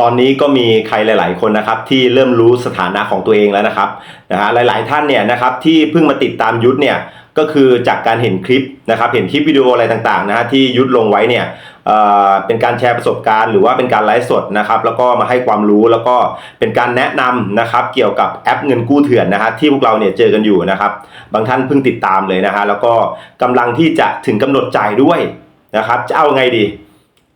ตอนนี้ก็มีใครหลาย ๆ คนนะครับที่เริ่มรู้สถานะของตัวเองแล้วนะครับนะฮะหลาย ๆ ท่านเนี่ยนะครับที่เพิ่งมาติดตามยุทธเนี่ยก็คือจากการเห็นคลิปนะครับเห็นคลิปวิดีโออะไรต่างๆนะฮะที่ยุทธลงไว้เนี่ยเอ่อเป็นการแชร์ประสบการณ์หรือว่าเป็นการไลฟ์สดนะครับแล้วก็มาให้ความรู้แล้วก็เป็นการแนะนำนะครับเกี่ยวกับแอปเงินกู้เถื่อนนะฮะที่พวกเราเนี่ยเจอกันอยู่นะครับ บางท่านเพิ่งติดตามเลยนะฮะแล้วก็กำลังที่จะถึงกำหนดจ่ายด้วยนะครับจะเอาไงดี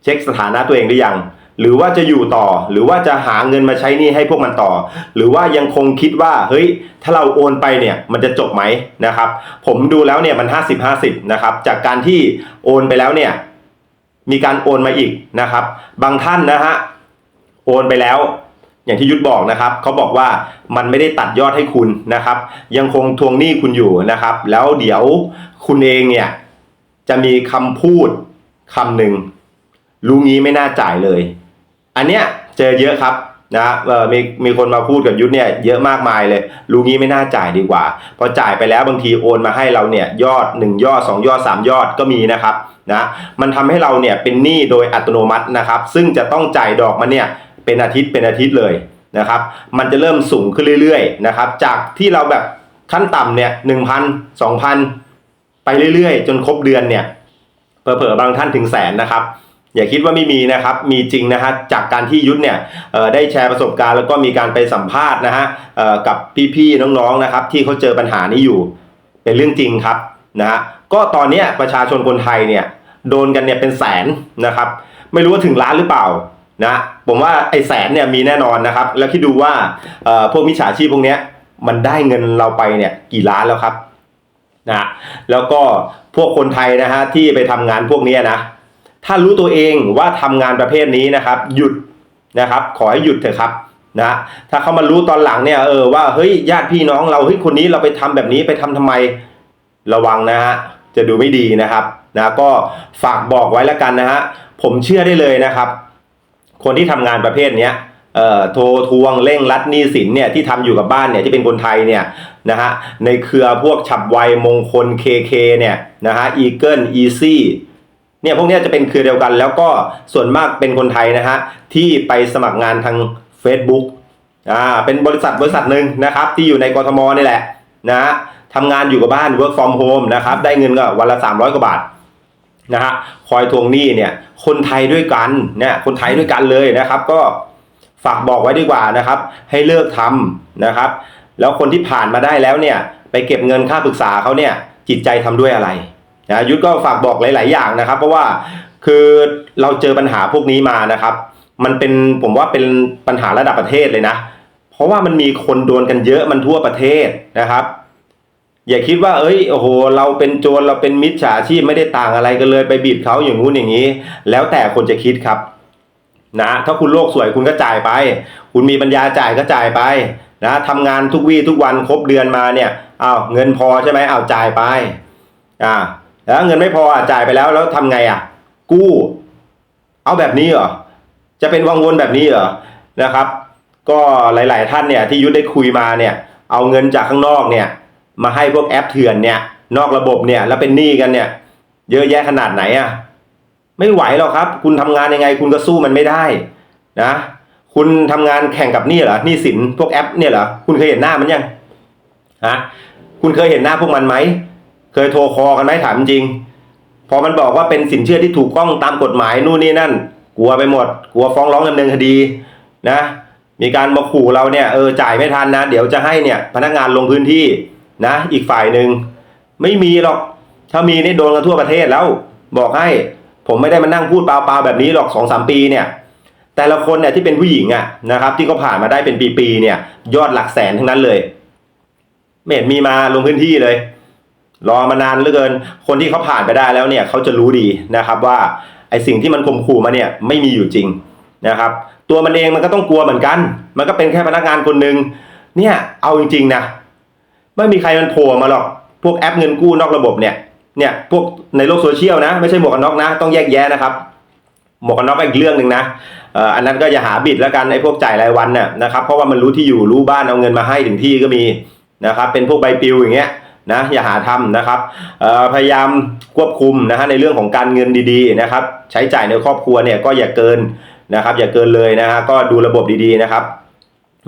เช็คสถานะตัวเองหรือยัง หรือว่าจะอยู่ต่อ หรือว่าจะหาเงินมาใช้หนี้ให้พวกมันต่อ หรือว่ายังคงคิดว่า เฮ้ย ถ้าเราโอนไปเนี่ยมันจะจบไหมนะครับ ผมดูแล้วเนี่ยมัน 50 50 นะครับ จากการที่โอนไปแล้วเนี่ยมีการโอนมาอีกนะครับ บางท่านนะฮะโอนไปแล้วอย่างที่ยุทธบอกนะครับเขาบอกว่ามันไม่ได้ตัดยอดให้คุณนะครับ ยังคงทวงหนี้คุณอยู่นะครับ แล้วเดี๋ยวคุณเองเนี่ยจะมีคำพูดคำหนึ่งรู้งี้ไม่น่าจ่ายเลย อันเนี้ยเจอเยอะครับนะมีมีคนมาพูดกับยุทธเนี่ยเยอะมากมายเลยรู้งี้ไม่น่าจ่ายดีกว่า พอจ่ายไปแล้วบางทีโอนมาให้เราเนี่ยยอด 1 ยอด 2 ยอด 3 ยอดก็มีนะครับนะมันทำให้เราเนี่ยเป็นหนี้โดยอัตโนมัตินะครับ ซึ่งจะต้องจ่ายดอกมันเนี่ยเป็นอาทิตย์เป็นอาทิตย์เลยนะครับ มันจะเริ่มสูงขึ้นเรื่อยๆนะครับ จากที่เราแบบขั้นต่ำเนี่ยหนึ่งพันสองพันไปเรื่อยๆ จนครบเดือนเนี่ยเผลอๆบางท่านถึงแสนนะครับ อย่าคิดว่าไม่มีนะครับ มีจริงนะฮะ จากการที่ยุทธเนี่ยได้แชร์ประสบการณ์แล้วก็มีการไปสัมภาษณ์นะฮะกับพี่ๆน้องๆนะครับ ที่เขาเจอปัญหานี้อยู่ เป็นเรื่องจริงครับนะฮะ ก็ตอนนี้ประชาชนคนไทยเนี่ยโดนกันเนี่ยเป็นแสนนะครับ ไม่รู้ว่าถึงล้านหรือเปล่านะผมว่าไอ้แสนเนี่ยมีแน่นอนนะครับ แล้วคิดดูว่าพวกมิจฉาชีพพวกเนี้ยมันได้เงินเราไปเนี่ยกี่ล้านแล้วครับนะแล้วก็พวกคนไทยนะฮะที่ไปทำงานพวกนี้นะ ถ้ารู้ตัวเองว่าทำงานประเภทนี้นะครับ หยุดนะครับ ขอให้หยุดเถอะครับนะถ้าเขามารู้ตอนหลังเนี่ยเออว่าเฮ้ยญาติพี่น้องเราเฮ้ยคนนี้เราไปทำแบบนี้ไปทำทำไมระวังนะฮะจะดูไม่ดีนะครับนะก็ฝากบอกไว้แล้วกันนะฮะผมเชื่อได้เลยนะครับ คนที่ทำงานประเภทเนี้ยเอ่อโทรทวงเร่งรัดหนี้สินเนี่ยที่ทำอยู่กับบ้านเนี่ยที่เป็นคนไทยเนี่ยนะฮะในเครือพวกฉับไวมงคล KK เนี่ยนะฮะอีเกิลอีซี่ เนี่ยพวกนี้จะเป็นเครือเดียวกัน แล้วก็ส่วนมากเป็นคนไทยนะฮะที่ไปสมัครงานทาง Facebook อ่าเป็นบริษัทบริษัทหนึ่งนะครับ ที่อยู่ในกทมนี่แหละนะฮะทำงานอยู่กับบ้าน work from home นะครับ ได้เงินก็วันละ 300 กว่าบาทนะฮะคอยทวงหนี้เนี่ย คนไทยด้วยกันเนี่ยคนไทยด้วยกันเลยนะครับ ก็ฝากบอกไว้ดีกว่านะครับ ให้เลิกทำนะครับ แล้วคนที่ผ่านมาได้แล้วเนี่ย ไปเก็บเงินค่าปรึกษาเขาเนี่ยจิตใจทำด้วยอะไร นะยุทธก็ฝากบอกหลาย ๆ อย่างนะครับ เพราะว่าคือเราเจอปัญหาพวกนี้มานะครับ มันเป็นผมว่าเป็นปัญหาระดับประเทศเลยนะ เพราะว่ามันมีคนโดนกันเยอะมันทั่วประเทศนะครับ อย่าคิดว่า เอ้ยโอ้โห เราเป็นโจรเราเป็นมิจฉาชีพไม่ได้ต่างอะไรกันเลยไปบีบเขาอย่างงู้นอย่างนี้ แล้วแต่คนจะคิดครับ นะ ถ้าคุณโลกสวยคุณก็จ่ายไป คุณมีปัญญาจ่ายก็จ่ายไปนะทำงานทุกวี่ทุกวันครบเดือนมาเนี่ยอ้าวเงินพอใช่ไหมอ้าวจ่ายไปอ่า แล้วเงินไม่พอจ่ายไปแล้วแล้วทำไงอะ กู้ เอาแบบนี้เหรอจะเป็นวังวนแบบนี้เหรอนะครับ ก็หลาย ๆ ท่านเนี่ยที่ยุทธได้คุยมาเนี่ย เอาเงินจากข้างนอกเนี่ย มาให้พวกแอปเถื่อนเนี่ย นอกระบบเนี่ยแล้วเป็นหนี้กันเนี่ย เยอะแยะขนาดไหนอะไม่ไหวหรอกครับ คุณทำงานยังไง คุณก็สู้มันไม่ได้นะ คุณทำงานแข่งกับหนี้เหรอหนี้สินพวกแอปเนี่ยเหรอคุณเคยเห็นหน้ามันยังฮะคุณเคยเห็นหน้าพวกมันไหม เคยโทรคอกันไหมถามจริง พอมันบอกว่าเป็นสินเชื่อที่ถูกต้องตามกฎหมายนู่นนี่นั่น กลัวไปหมด กลัวฟ้องร้องดำเนินคดีนะ มีการมาขู่เราเนี่ยเออจ่ายไม่ทันนะ เดี๋ยวจะให้เนี่ยพนักงานลงพื้นที่นะ อีกฝ่ายหนึ่งไม่มีหรอก ถ้ามีนี่โดนกันทั่วประเทศแล้ว บอกให้ผมไม่ได้มานั่งพูดเปล่าๆแบบนี้หรอกสองสามปีเนี่ยแต่ละคนเนี่ยที่เป็นผู้หญิงอะนะครับ ที่เขาผ่านมาได้เป็นปีๆเนี่ย ยอดหลักแสนทั้งนั้นเลยไม่เห็นมีมาลงพื้นที่เลย รอมานานเหลือเกิน คนที่เขาผ่านไปได้แล้วเนี่ยเขาจะรู้ดีนะครับว่าไอสิ่งที่มันข่มขู่มาเนี่ยไม่มีอยู่จริงนะครับ ตัวมันเองมันก็ต้องกลัวเหมือนกัน มันก็เป็นแค่พนักงานคนหนึ่งเนี่ยเอาจริงๆนะไม่มีใครมันโผล่มาหรอกพวกแอปเงินกู้นอกระบบเนี่ยเนี่ยพวกในโลกโซเชียลนะ ไม่ใช่หมวกกันน็อกนะ ต้องแยกแยะนะครับ หมวกกันน็อกอีกเรื่องหนึ่งนะอันนั้นก็อย่าหาบิดแล้วกันไอ้พวกจ่ายรายวันเนี่ยนะครับเพราะว่ามันรู้ที่อยู่รู้บ้านเอาเงินมาให้ถึงที่ก็มีนะครับเป็นพวกใบปลิวอย่างเงี้ย นะอย่าหาทำนะครับพยายามควบคุมนะฮะในเรื่องของการเงินดีๆนะครับใช้จ่ายในครอบครัวเนี่ยก็อย่าเกินนะครับอย่าเกินเลยนะฮะก็ดูระบบดีๆนะครับ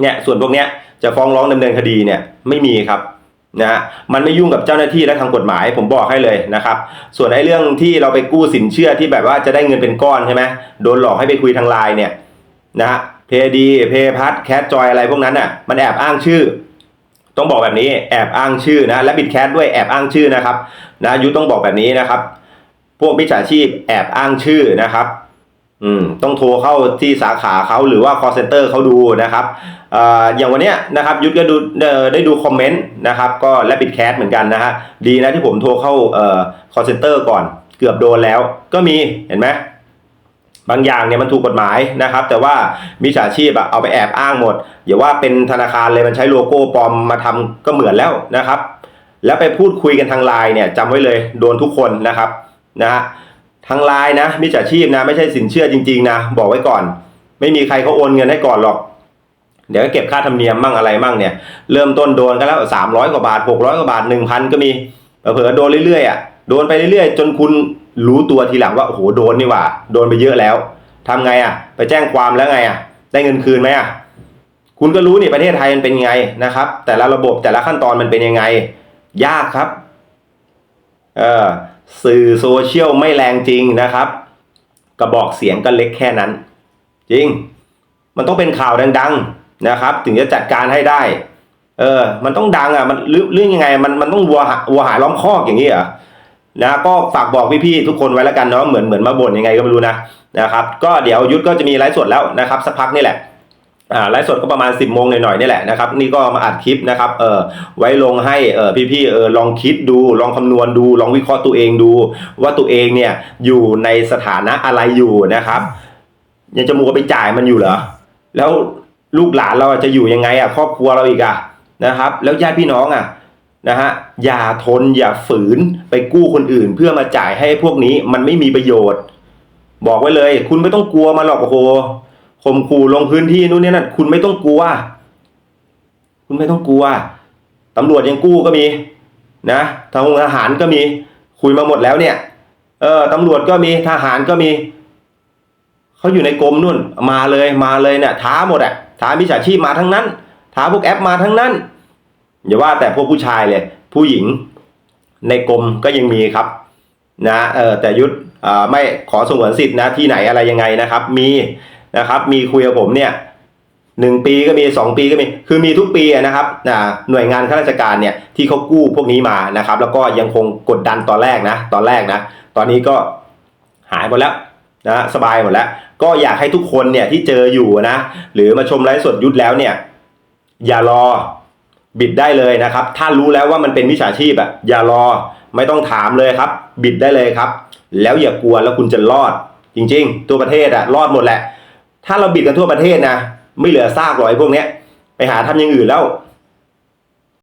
เนี่ยส่วนพวกเนี้ยจะฟ้องร้องดำเนินคดีเนี่ยไม่มีครับนะฮะมันไม่ยุ่งกับเจ้าหน้าที่และทางกฎหมายผมบอกให้เลยนะครับ ส่วนไอ้เรื่องที่เราไปกู้สินเชื่อที่แบบว่าจะได้เงินเป็นก้อนใช่ไหมโดนหลอกให้ไปคุยทางไลน์เนี่ยนะฮะเพดีเพพัทแคทจอยอะไรพวกนั้นน่ะมันแอบอ้างชื่อ ต้องบอกแบบนี้แอบอ้างชื่อนะและบิดแคทด้วยแอบอ้างชื่อนะครับนะยุทธต้องบอกแบบนี้นะครับ พวกมิจฉาชีพแอบอ้างชื่อนะครับอืมต้องโทรเข้าที่สาขาเขาหรือว่า call center เขาดูนะครับออย่างวันเนี้ยนะครับยุทธก็ดูได้ดูคอมเมนต์นะครับก็และปิดแคสเหมือนกันนะฮะดีนะที่ผมโทรเข้าเอ่อ call center ก่อนเกือบโดนแล้ว ก็มีเห็นไหม บางอย่างเนี่ยมันถูกกฎหมายนะครับ แต่ว่ามิจฉาชีพอะเอาไปแอบอ้างหมดอย่าว่าเป็นธนาคารเลยมันใช้โลโก้ปลอมมาทำก็เหมือนแล้วนะครับ แล้วไปพูดคุยกันทางไลน์เนี่ยจำไว้เลยโดนทุกคนนะครับนะฮะทางไลน์นะมิจฉาชีพนะไม่ใช่สินเชื่อจริงๆนะบอกไว้ก่อน ไม่มีใครเขาโอนเงินให้ก่อนหรอก เดี๋ยวก็เก็บค่าธรรมเนียมมั่งอะไรมั่งเนี่ยเริ่มต้นโดนกันแล้วสามร้อยกว่าบาทหกร้อยกว่าบาทหนึ่งพันก็มีเผลอโดนเรื่อยๆอะโดนไปเรื่อยๆ จนคุณ รู้ตัวทีหลังว่าโอ้โหโดนนี่หว่า โดนไปเยอะแล้วทำไงอะ ไปแจ้งความแล้วไงอะ ได้เงินคืนไหมอะคุณก็รู้นี่ประเทศไทยมันเป็นยังไงนะครับ แต่ละระบบแต่ละขั้นตอนมันเป็นยังไง ยากครับเออสื่อโซเชียลไม่แรงจริงนะครับ กระบอกเสียงก็เล็กแค่นั้น จริง มันต้องเป็นข่าวดัง ๆนะครับ ถึงจะจัดการให้ได้ เออ มันต้องดังอะมันหรือหรือยังไง มันมันต้องวัวหาวัวหายล้อมคอกอย่างนี้เหรอ นะก็ฝากบอกพี่ๆทุกคนไว้แล้วกันเนาะเหมือนเหมือนมาบ่นยังไงก็ไม่รู้นะนะครับก็เดี๋ยวยุทธก็จะมีไลฟ์สดแล้วนะครับสักพักนี่แหละอ่าไลฟ์สดก็ประมาณ 10บโมงหน่อยๆนี่แหละนะครับนี่ก็มาอัดคลิปนะครับเออไว้ลงให้เออพี่ๆเออลองคิดดูลองคำนวณดู ลองวิเคราะห์ตัวเองดู ว่าตัวเองเนี่ยอยู่ในสถานะอะไรอยู่นะครับยังจะมัวไปจ่ายมันอยู่เหรอแล้วลูกหลานเราจะอยู่ยังไงอะครอบครัวเราอีกอะนะครับ แล้วญาติพี่น้องอะ นะฮะอย่าทนอย่าฝืนไปกู้คนอื่น เพื่อมาจ่ายให้พวกนี้มันไม่มีประโยชน์ บอกไว้เลย คุณไม่ต้องกลัวมันหรอกโอ้โหข่มขู่ลงพื้นที่นู่นนี่นั่นคุณไม่ต้องกลัว คุณไม่ต้องกลัวตำรวจยังกู้ก็มีนะทางทหารก็มี คุยมาหมดแล้วเนี่ย เออตำรวจก็มีทหารก็มีเขาอยู่ในกรมนู่นมาเลยมาเลยเนี่ยท้าหมดอะท้ามิจฉาชีพมาทั้งนั้น ท้าพวกแอปมาทั้งนั้น อย่าว่าแต่พวกผู้ชายเลย ผู้หญิงในกรมก็ยังมีครับ นะเออแต่ยุทธไม่ขอสงวนสิทธิ์นะที่ไหนอะไรยังไงนะครับ มีนะครับ มีคุยกับผมเนี่ยหนึ่งปีก็มีสองปีก็มีคือมีทุกปีนะครับหน่วยงานข้าราชการเนี่ยที่เขากู้พวกนี้มานะครับ แล้วก็ยังคงกดดันตอนแรกนะตอนแรกนะ ตอนนี้ก็หายหมดแล้วนะสบายหมดแล้ว ก็อยากให้ทุกคนเนี่ยที่เจออยู่นะ หรือมาชมไลฟ์สดยุทธแล้วเนี่ย อย่ารอ บิดได้เลยนะครับ ถ้ารู้แล้วว่ามันเป็นมิจฉาชีพอะอย่ารอไม่ต้องถามเลยครับ บิดได้เลยครับ แล้วอย่ากลัวแล้วคุณจะรอด จริง ๆ ตัวประเทศอะรอดหมดแหละ ถ้าเราบิดกันทั่วประเทศนะ ไม่เหลือซากหรอกไอ้พวกเนี้ย ไปหาทำอย่างอื่นแล้ว